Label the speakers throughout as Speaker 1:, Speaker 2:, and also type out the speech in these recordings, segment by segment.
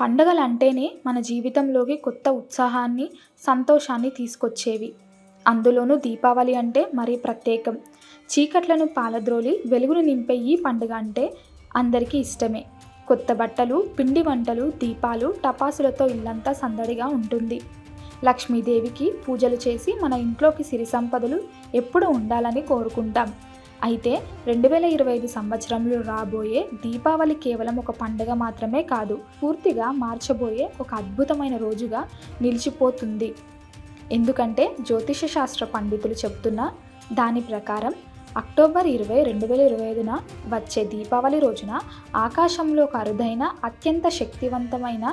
Speaker 1: పండగలంటేనే మన జీవితంలోకి కొత్త ఉత్సాహాన్ని సంతోషాన్ని తీసుకొచ్చేవి. అందులోనూ దీపావళి అంటే మరీ ప్రత్యేకం. చీకట్లను పాలద్రోలి వెలుగును నింపే ఈ పండుగ అంటే అందరికీ ఇష్టమే. కొత్త బట్టలు పిండి వంటలు దీపాలు టపాసులతో ఇల్లంతా సందడిగా ఉంటుంది. లక్ష్మీదేవికి పూజలు చేసి మన ఇంట్లోకి సిరి సంపదలు ఎప్పుడూ ఉండాలని కోరుకుంటాం. అయితే రెండు వేల ఇరవై ఐదు సంవత్సరంలో రాబోయే దీపావళి కేవలం ఒక పండుగ మాత్రమే కాదు పూర్తిగా మార్చబోయే ఒక అద్భుతమైన రోజుగా నిలిచిపోతుంది. ఎందుకంటే జ్యోతిష శాస్త్ర పండితులు చెబుతున్న దాని ప్రకారం అక్టోబర్ ఇరవై రెండు వేల ఇరవై ఐదున వచ్చే దీపావళి రోజున ఆకాశంలో ఒక అరుదైన అత్యంత శక్తివంతమైన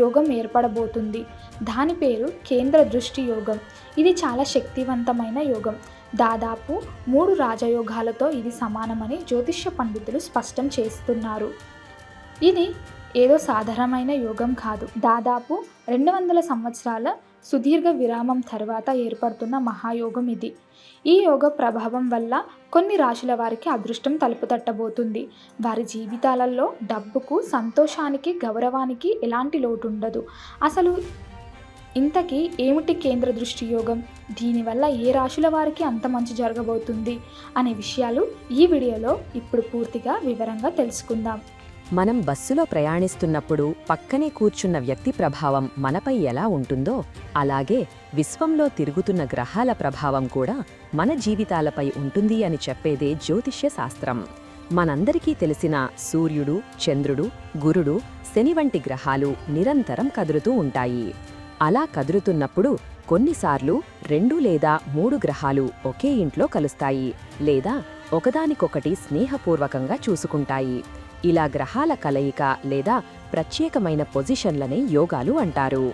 Speaker 1: యోగం ఏర్పడబోతుంది. దాని పేరు కేంద్ర దృష్టి యోగం. ఇది చాలా శక్తివంతమైన యోగం. దాదాపు మూడు రాజయోగాలతో ఇది సమానమని జ్యోతిష్య పండితులు స్పష్టం చేస్తున్నారు. ఇది ఏదో సాధారణమైన యోగం కాదు. దాదాపు రెండు వందల సంవత్సరాల సుదీర్ఘ విరామం తర్వాత ఏర్పడుతున్న మహాయోగం ఇది. ఈ యోగ ప్రభావం వల్ల కొన్ని రాశుల వారికి అదృష్టం తలుపు తట్టబోతుంది వారి జీవితాలలో డబ్బుకు సంతోషానికి గౌరవానికి ఎలాంటి లోటు ఉండదు అసలు ఇంతకీ ఏమిటి కేంద్ర దృష్టి యోగం? దీనివల్ల ఏ రాశుల వారికి అంత మంచి జరగబోతుంది? అనే విషయాలు ఈ వీడియోలో ఇప్పుడు పూర్తిగా వివరంగా తెలుసుకుందాం.
Speaker 2: మనం బస్సులో ప్రయాణిస్తున్నప్పుడు పక్కనే కూర్చున్న వ్యక్తి ప్రభావం మనపై ఎలా ఉంటుందో అలాగే విశ్వంలో తిరుగుతున్న గ్రహాల ప్రభావం కూడా మన జీవితాలపై ఉంటుంది అని చెప్పేదే జ్యోతిష్య శాస్త్రం. మనందరికీ తెలిసిన సూర్యుడు చంద్రుడు గురుడు శని వంటి గ్రహాలు నిరంతరం కదులుతూ ఉంటాయి. అలా కదులుతున్నప్పుడు కొన్నిసార్లు రెండు లేదా మూడు గ్రహాలు ఒకే ఇంట్లో కలుస్తాయి లేదా ఒకదానికొకటి స్నేహపూర్వకంగా చూసుకుంటాయి. ఇలా గ్రహాల కలయిక లేదా ప్రత్యేకమైన పొజిషన్లనే యోగాలు అంటారు.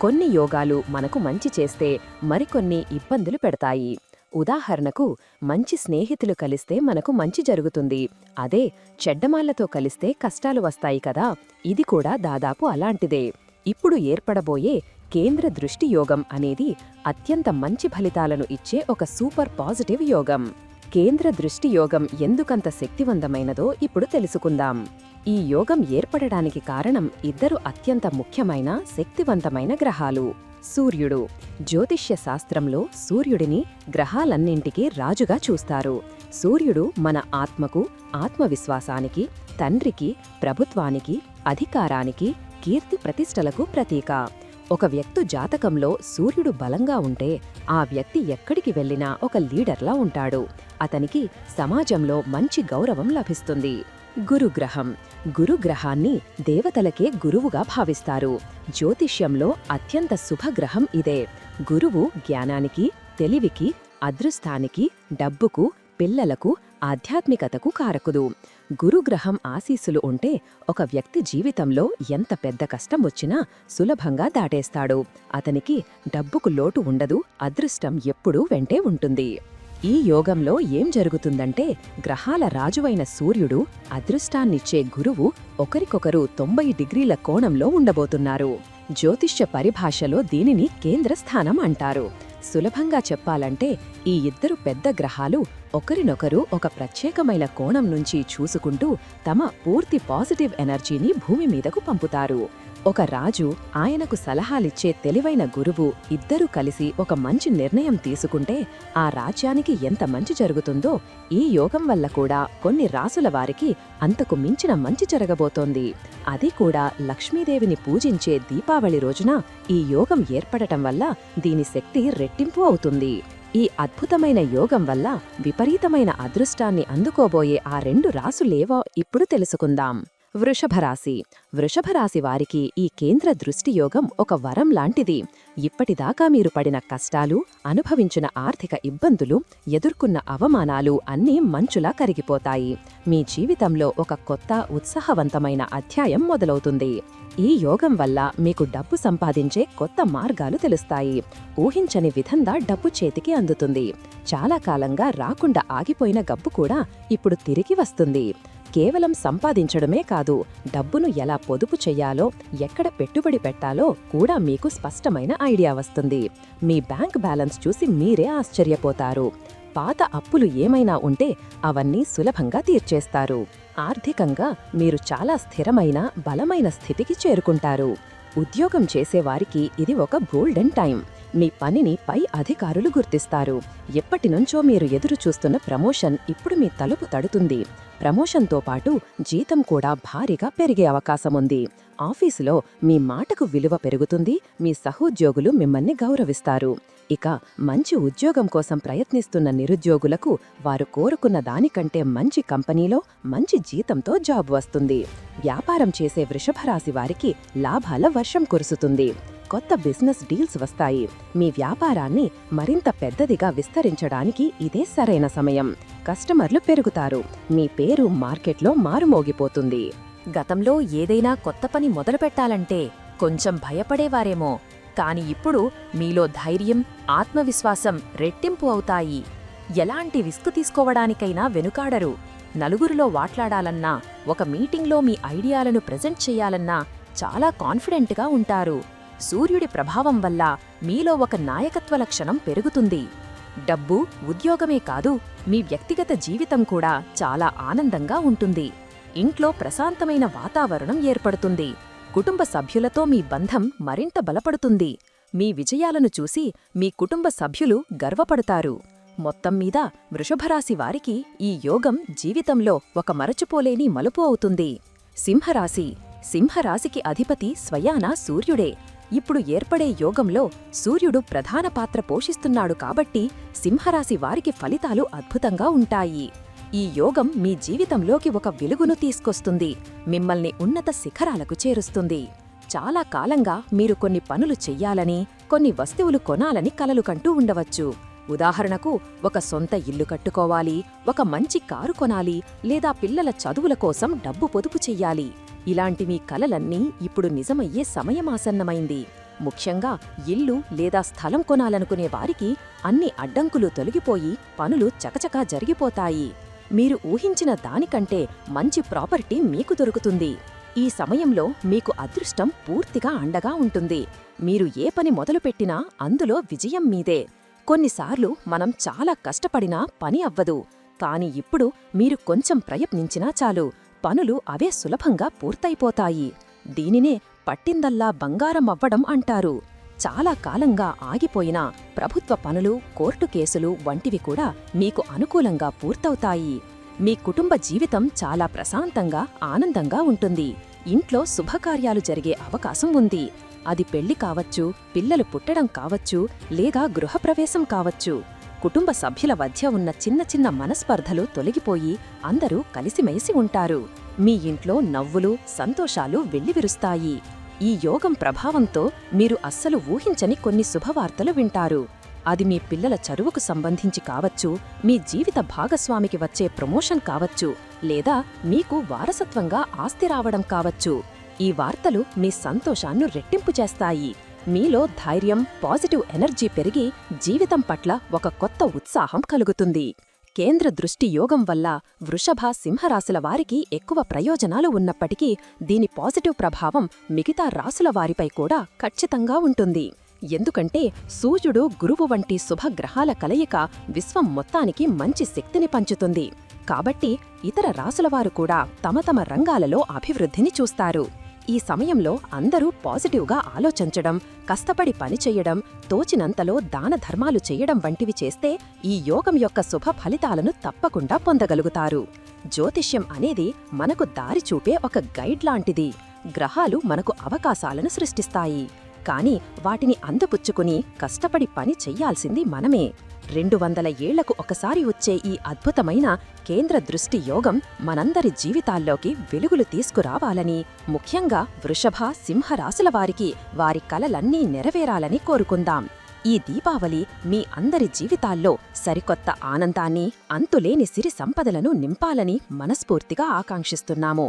Speaker 2: కొన్ని యోగాలు మనకు మంచి చేస్తే మరికొన్ని ఇబ్బందులు పెడతాయి. ఉదాహరణకు మంచి స్నేహితులు కలిస్తే మనకు మంచి జరుగుతుంది. అదే చెడ్డమాళ్ళతో కలిస్తే కష్టాలు వస్తాయి కదా ఇది కూడా దాదాపు అలాంటిదే. ఇప్పుడు ఏర్పడబోయే కేంద్ర దృష్టి యోగం అనేది అత్యంత మంచి ఫలితాలను ఇచ్చే ఒక సూపర్ పాజిటివ్ యోగం. కేంద్ర దృష్టి యోగం ఎందుకంత శక్తివంతమైనదో ఇప్పుడు తెలుసుకుందాం. ఈ యోగం ఏర్పడడానికి కారణం ఇద్దరు అత్యంత ముఖ్యమైన శక్తివంతమైన గ్రహాలు. సూర్యుడు జ్యోతిష్య శాస్త్రంలో సూర్యుడిని గ్రహాలన్నింటికీ రాజుగా చూస్తారు. సూర్యుడు మన ఆత్మకు ఆత్మవిశ్వాసానికి తండ్రికి ప్రభుత్వానికి అధికారానికి కీర్తి ప్రతిష్టలకు ప్రతీక. ఒక వ్యక్తి జాతకంలో సూర్యుడు బలంగా ఉంటే ఆ వ్యక్తి ఎక్కడికి వెళ్ళినా ఒక లీడర్లా ఉంటాడు. అతనికి సమాజంలో మంచి గౌరవం లభిస్తుంది. గురుగ్రహం. గురుగ్రహాన్ని దేవతలకే గురువుగా భావిస్తారు. జ్యోతిష్యంలో అత్యంత శుభగ్రహం ఇదే. గురువు జ్ఞానానికి తెలివికి అదృష్టానికి డబ్బుకు పిల్లలకు ఆధ్యాత్మికతకు కారకుదు గురుగ్రహం ఆశీస్సులు ఉంటే ఒక వ్యక్తి జీవితంలో ఎంత పెద్ద కష్టం వచ్చినా సులభంగా దాటేస్తాడు. అతనికి డబ్బుకు లోటు ఉండదు అదృష్టం ఎప్పుడూ వెంటే ఉంటుంది. ఈ యోగంలో ఏం జరుగుతుందంటే గ్రహాల రాజువైన సూర్యుడు అదృష్టాన్నిచ్చే గురువు ఒకరికొకరు తొంభై డిగ్రీల కోణంలో ఉండబోతున్నారు. జ్యోతిష్య పరిభాషలో దీనిని కేంద్రస్థానం అంటారు. సులభంగా చెప్పాలంటే ఈ ఇద్దరు పెద్ద గ్రహాలు ఒకరినొకరు ఒక ప్రత్యేకమైన కోణం నుంచి చూసుకుంటూ తమ పూర్తి పాజిటివ్ ఎనర్జీని భూమి మీదకు పంపుతారు. ఒక రాజు ఆయనకు సలహాలిచ్చే తెలివైన గురువు ఇద్దరూ కలిసి ఒక మంచి నిర్ణయం తీసుకుంటే ఆ రాజ్యానికి ఎంత మంచి జరుగుతుందో ఈ యోగం వల్ల కూడా కొన్ని రాసుల వారికి అంతకు మించిన మంచి జరగబోతోంది. అది కూడా లక్ష్మీదేవిని పూజించే దీపావళి రోజున ఈ యోగం ఏర్పడటం వల్ల దీని శక్తి రెట్టింపు అవుతుంది. ఈ అద్భుతమైన యోగం వల్ల విపరీతమైన అదృష్టాన్ని అందుకోబోయే ఆ రెండు రాసులేవో ఇప్పుడు తెలుసుకుందాం. వృషభరాశి. వృషభరాశి వారికి ఈ కేంద్ర దృష్టి యోగం ఒక వరం లాంటిది. ఇప్పటిదాకా మీరు పడిన కష్టాలు అనుభవించిన ఆర్థిక ఇబ్బందులు ఎదుర్కొన్న అవమానాలు అన్నీ మంచులా కరిగిపోతాయి. మీ జీవితంలో ఒక కొత్త ఉత్సాహవంతమైన అధ్యాయం మొదలవుతుంది. ఈ యోగం వల్ల మీకు డబ్బు సంపాదించే కొత్త మార్గాలు తెలుస్తాయి. ఊహించని విధంగా డబ్బు చేతికి అందుతుంది. చాలా కాలంగా రాకుండా ఆగిపోయిన గబ్బు కూడా ఇప్పుడు తిరిగి వస్తుంది. కేవలం సంపాదించడమే కాదు డబ్బును ఎలా పొదుపు చెయ్యాలో ఎక్కడ పెట్టుబడి పెట్టాలో కూడా మీకు స్పష్టమైన ఐడియా వస్తుంది. మీ బ్యాంక్ బ్యాలెన్స్ చూసి మీరే ఆశ్చర్యపోతారు.
Speaker 3: పాత అప్పులు ఏమైనా ఉంటే అవన్నీ సులభంగా తీర్చేస్తారు. ఆర్థికంగా మీరు చాలా స్థిరమైన బలమైన స్థితికి చేరుకుంటారు. ఉద్యోగం చేసేవారికి ఇది ఒక గోల్డెన్ టైం. మీ పనిని పై అధికారులు గుర్తిస్తారు. ఎప్పటినుంచో మీరు ఎదురు చూస్తున్న ప్రమోషన్ ఇప్పుడు మీ తలుపు తడుతుంది. ప్రమోషన్తో పాటు జీతం కూడా భారీగా పెరిగే అవకాశముంది ఆఫీసులో మీ మాటకు విలువ పెరుగుతుంది మీ సహోద్యోగులు మిమ్మల్ని గౌరవిస్తారు. ఇక మంచి ఉద్యోగం కోసం ప్రయత్నిస్తున్న నిరుద్యోగులకు వారు కోరుకున్న దానికంటే మంచి కంపెనీలో మంచి జీతంతో జాబ్ వస్తుంది. వ్యాపారం చేసే వృషభరాశి వారికి లాభాల వర్షం కురుసుతుంది. కొత్త బిజినెస్ డీల్స్ వస్తాయి. మీ వ్యాపారాన్ని మరింత పెద్దదిగా విస్తరించడానికి ఇదే సరైన సమయం. కస్టమర్లు పెరుగుతారు. మీ పేరు మార్కెట్లో మారుమోగిపోతుంది.
Speaker 2: గతంలో ఏదైనా కొత్త పని మొదలుపెట్టాలంటే కొంచెం భయపడేవారేమో. కాని ఇప్పుడు మీలో ధైర్యం ఆత్మవిశ్వాసం రెట్టింపు అవుతాయి. ఎలాంటి రిస్క్ తీసుకోవడానికైనా వెనుకాడరు. నలుగురిలో వాట్లాడాలన్నా ఒక మీటింగ్లో మీ ఐడియాలను ప్రెజెంట్ చేయాలన్నా చాలా కాన్ఫిడెంట్గా ఉంటారు. సూర్యుడి ప్రభావం వల్ల మీలో ఒక నాయకత్వ లక్షణం పెరుగుతుంది. డబ్బు ఉద్యోగమే కాదు మీ వ్యక్తిగత జీవితం కూడా చాలా ఆనందంగా ఉంటుంది. ఇంట్లో ప్రశాంతమైన వాతావరణం ఏర్పడుతుంది. కుటుంబ సభ్యులతో మీ బంధం మరింత బలపడుతుంది. మీ విజయాలను చూసి మీ కుటుంబ సభ్యులు గర్వపడతారు. మొత్తం మీద వృషభరాశి వారికి ఈ యోగం జీవితంలో ఒక మరచుపోలేని మలుపు అవుతుంది. సింహరాశి. సింహరాశికి అధిపతి స్వయానా సూర్యుడే. ఇప్పుడు ఏర్పడే యోగంలో సూర్యుడు ప్రధాన పాత్ర పోషిస్తున్నాడు కాబట్టి సింహరాశి వారికి ఫలితాలు అద్భుతంగా ఉంటాయి. ఈ యోగం మీ జీవితంలోకి ఒక వెలుగును తీసుకొస్తుంది మిమ్మల్ని ఉన్నత శిఖరాలకు చేరుస్తుంది. చాలా కాలంగా మీరు కొన్ని పనులు చెయ్యాలని కొన్ని వస్తువులు కొనాలని కలలు కంటూ ఉండవచ్చు. ఉదాహరణకు ఒక సొంత ఇల్లు కట్టుకోవాలి ఒక మంచి కారు కొనాలి లేదా పిల్లల చదువుల కోసం డబ్బు పొదుపు చెయ్యాలి. ఇలాంటి మీ కలలన్నీ ఇప్పుడు నిజమయ్యే సమయమాసన్నమైంది. ముఖ్యంగా ఇల్లు లేదా స్థలం కొనాలనుకునే వారికి అన్ని అడ్డంకులు తొలగిపోయి పనులు చకచకా జరిగిపోతాయి. మీరు ఊహించిన దానికంటే మంచి ప్రాపర్టీ మీకు దొరుకుతుంది. ఈ సమయంలో మీకు అదృష్టం పూర్తిగా అండగా ఉంటుంది. మీరు ఏ పని మొదలుపెట్టినా అందులో విజయం మీదే. కొన్నిసార్లు మనం చాలా కష్టపడినా పని అవ్వదు. కాని ఇప్పుడు మీరు కొంచెం ప్రయత్నించినా చాలు. పనులు అవే సులభంగా పూర్తయిపోతాయి. దీనినే పట్టిందల్లా బంగారం అవ్వడం అంటారు. చాలా కాలంగా ఆగిపోయిన ప్రభుత్వ పనులు కోర్టు కేసులు వంటివి కూడా మీకు అనుకూలంగా పూర్తవుతాయి. మీ కుటుంబ జీవితం చాలా ప్రశాంతంగా ఆనందంగా ఉంటుంది. ఇంట్లో శుభకార్యాలు జరిగే అవకాశం ఉంది. అది పెళ్ళి కావచ్చు పిల్లలు పుట్టడం కావచ్చు లేదా గృహప్రవేశం కావచ్చు. కుటుంబ సభ్యుల మధ్య ఉన్న చిన్న చిన్న మనస్పర్ధలు తొలగిపోయి అందరూ కలిసిమెలిసి ఉంటారు. మీ ఇంట్లో నవ్వులు సంతోషాలు వెళ్ళివిరుస్తాయి ఈ యోగం ప్రభావంతో మీరు అస్సలు ఊహించని కొన్ని శుభవార్తలు వింటారు. అది మీ పిల్లల చదువుకు సంబంధించి కావచ్చు మీ జీవిత భాగస్వామికి వచ్చే ప్రమోషన్ కావచ్చు లేదా మీకు వారసత్వంగా ఆస్తి రావడం కావచ్చు. ఈ వార్తలు మీ సంతోషాన్ని రెట్టింపు చేస్తాయి. మీలో ధైర్యం పాజిటివ్ ఎనర్జీ పెరిగి జీవితం పట్ల ఒక కొత్త ఉత్సాహం కలుగుతుంది. కేంద్ర దృష్టి యోగం వల్ల వృషభ సింహరాశుల వారికి ఎక్కువ ప్రయోజనాలు ఉన్నప్పటికీ దీని పాజిటివ్ ప్రభావం మిగతా రాసుల వారిపై కూడా ఖచ్చితంగా ఉంటుంది. ఎందుకంటే సూర్యుడు గురువు వంటి శుభగ్రహాల కలయిక విశ్వం మొత్తానికి మంచి శక్తిని పంచుతుంది. కాబట్టి ఇతర రాసులవారు కూడా తమ తమ రంగాలలో అభివృద్ధిని చూస్తారు. ఈ సమయంలో అందరూ పాజిటివ్గా ఆలోచించడం కష్టపడి పనిచేయడం తోచినంతలో దాన ధర్మాలు చేయడం వంటివి చేస్తే ఈ యోగం యొక్క శుభ ఫలితాలను తప్పకుండా పొందగలుగుతారు. జ్యోతిష్యం అనేది మనకు దారి చూపే ఒక గైడ్ లాంటిది. గ్రహాలు మనకు అవకాశాలను సృష్టిస్తాయి. కాని వాటిని అందపుచ్చుకుని కష్టపడి పని చెయ్యాల్సింది మనమే. రెండు వందల ఏళ్ళకు ఒకసారి వచ్చే ఈ అద్భుతమైన కేంద్ర దృష్టి యోగం మనందరి జీవితాల్లోకి వెలుగులు తీసుకురావాలని ముఖ్యంగా వృషభ సింహరాశుల వారికి వారి కలలన్నీ నెరవేరాలని కోరుకుందాం. ఈ దీపావళి మీ అందరి జీవితాల్లో సరికొత్త ఆనందాన్ని అంతులేని సిరి సంపదలను నింపాలని మనస్ఫూర్తిగా ఆకాంక్షిస్తున్నాము.